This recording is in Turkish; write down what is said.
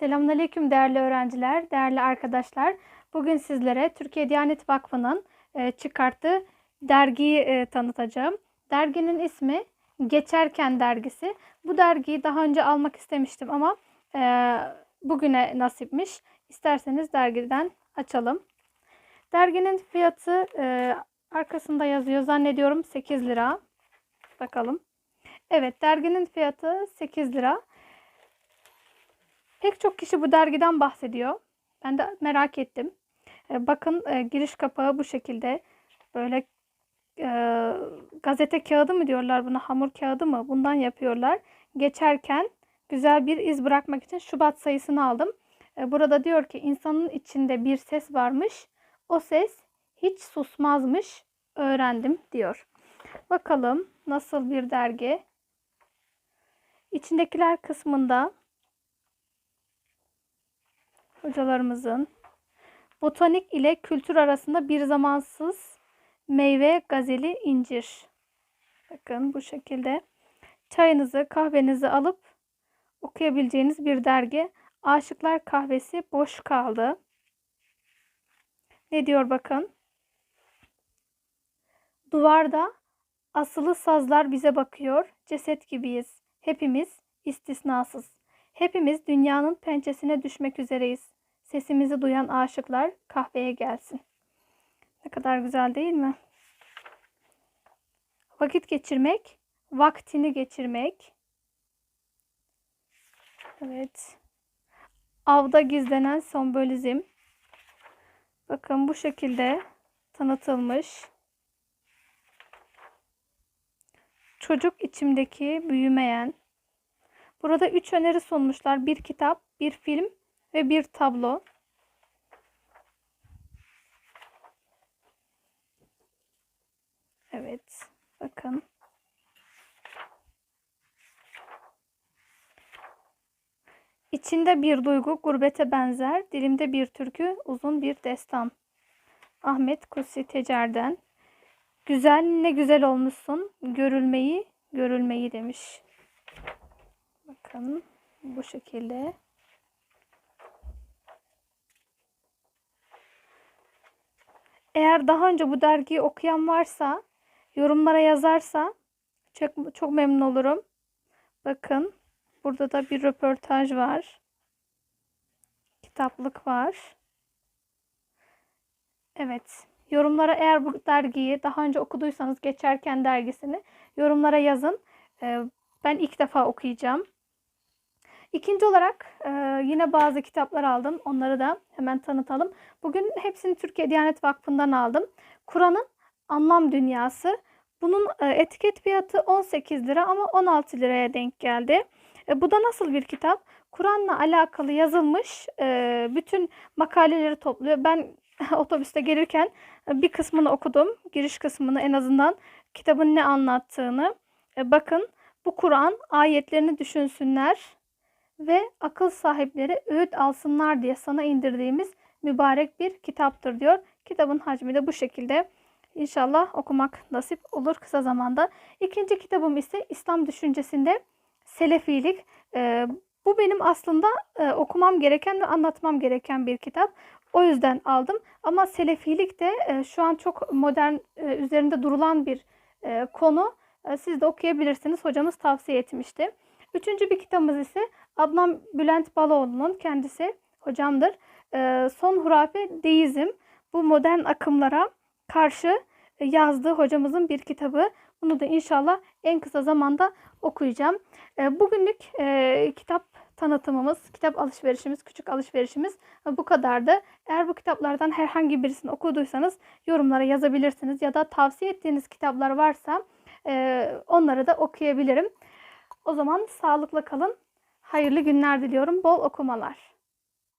Selamünaleyküm değerli öğrenciler, değerli arkadaşlar. Bugün sizlere Türkiye Diyanet Vakfı'nın e, çıkarttığı dergiyi e, tanıtacağım. Derginin ismi Geçerken Dergisi. Bu dergiyi daha önce almak istemiştim ama e, bugüne nasipmiş. İsterseniz dergiden açalım. Derginin fiyatı arkasında yazıyor zannediyorum 8 lira. Bakalım. Evet derginin fiyatı 8 lira. Pek çok kişi bu dergiden bahsediyor. Ben de merak ettim. E, bakın e, giriş kapağı bu şekilde. Böyle e, gazete kağıdı mı diyorlar buna hamur kağıdı mı? Bundan yapıyorlar. Geçerken güzel bir iz bırakmak için Şubat sayısını aldım. E, burada diyor ki insanın içinde bir ses varmış. O ses hiç susmazmış. Öğrendim diyor. Bakalım nasıl bir dergi. İçindekiler kısmında hocalarımızın botanik ile kültür arasında bir zamansız meyve gazeli incir. Bakın bu şekilde çayınızı kahvenizi alıp okuyabileceğiniz bir dergi. Aşıklar kahvesi boş kaldı. Ne diyor bakın. Duvarda asılı sazlar bize bakıyor. Ceset gibiyiz. Hepimiz istisnasız. Hepimiz dünyanın pençesine düşmek üzereyiz. Sesimizi duyan aşıklar kahveye gelsin. Ne kadar güzel değil mi? Vakit geçirmek, vaktini geçirmek. Evet. Avda gizlenen sembolizm. Bakın bu şekilde tanıtılmış. Çocuk içimdeki büyümeyen. Burada üç öneri sunmuşlar. Bir kitap, bir film ve bir tablo. Evet. Bakın. İçinde bir duygu gurbete benzer, dilimde bir türkü, uzun bir destan. Ahmet Kutsi Tecer'den. Güzel ne güzel olmuşsun, görülmeyi, görülmeyi demiş. Bakın bu şekilde. Eğer daha önce bu dergiyi okuyan varsa, yorumlara yazarsa çok, çok memnun olurum. Bakın burada da bir röportaj var. Kitaplık var. Evet. Yorumlara eğer bu dergiyi daha önce okuduysanız geçerken dergisini yorumlara yazın. Ee, ben ilk defa okuyacağım. İkinci olarak e, yine bazı kitaplar aldım. Onları da hemen tanıtalım. Bugün hepsini Türkiye Diyanet Vakfı'ndan aldım. Kur'an'ın Anlam Dünyası. Bunun e, etiket fiyatı 18 lira ama 16 liraya denk geldi. E, bu da nasıl bir kitap? Kur'an'la alakalı yazılmış e, bütün makaleleri topluyor. Ben otobüste gelirken bir kısmını okudum. Giriş kısmını en azından kitabın ne anlattığını. E, bakın bu Kur'an ayetlerini düşünsünler ve akıl sahipleri öğüt alsınlar diye sana indirdiğimiz mübarek bir kitaptır diyor. Kitabın hacmi de bu şekilde. İnşallah okumak nasip olur kısa zamanda. İkinci kitabım ise İslam düşüncesinde Selefilik. E, bu benim aslında e, okumam gereken ve anlatmam gereken bir kitap. O yüzden aldım. Ama Selefilik de e, şu an çok modern e, üzerinde durulan bir e, konu. E, siz de okuyabilirsiniz. Hocamız tavsiye etmişti. Üçüncü bir kitabımız ise Adnan Bülent Baloğlu'nun kendisi hocamdır. E, Son Hurafe Deizm. Bu modern akımlara karşı e, yazdığı hocamızın bir kitabı. Bunu da inşallah en kısa zamanda okuyacağım. E, bugünlük e, kitap tanıtımımız, kitap alışverişimiz, küçük alışverişimiz bu kadardı. Eğer bu kitaplardan herhangi birisini okuduysanız yorumlara yazabilirsiniz ya da tavsiye ettiğiniz kitaplar varsa onları da okuyabilirim. O zaman sağlıkla kalın. Hayırlı günler diliyorum. Bol okumalar.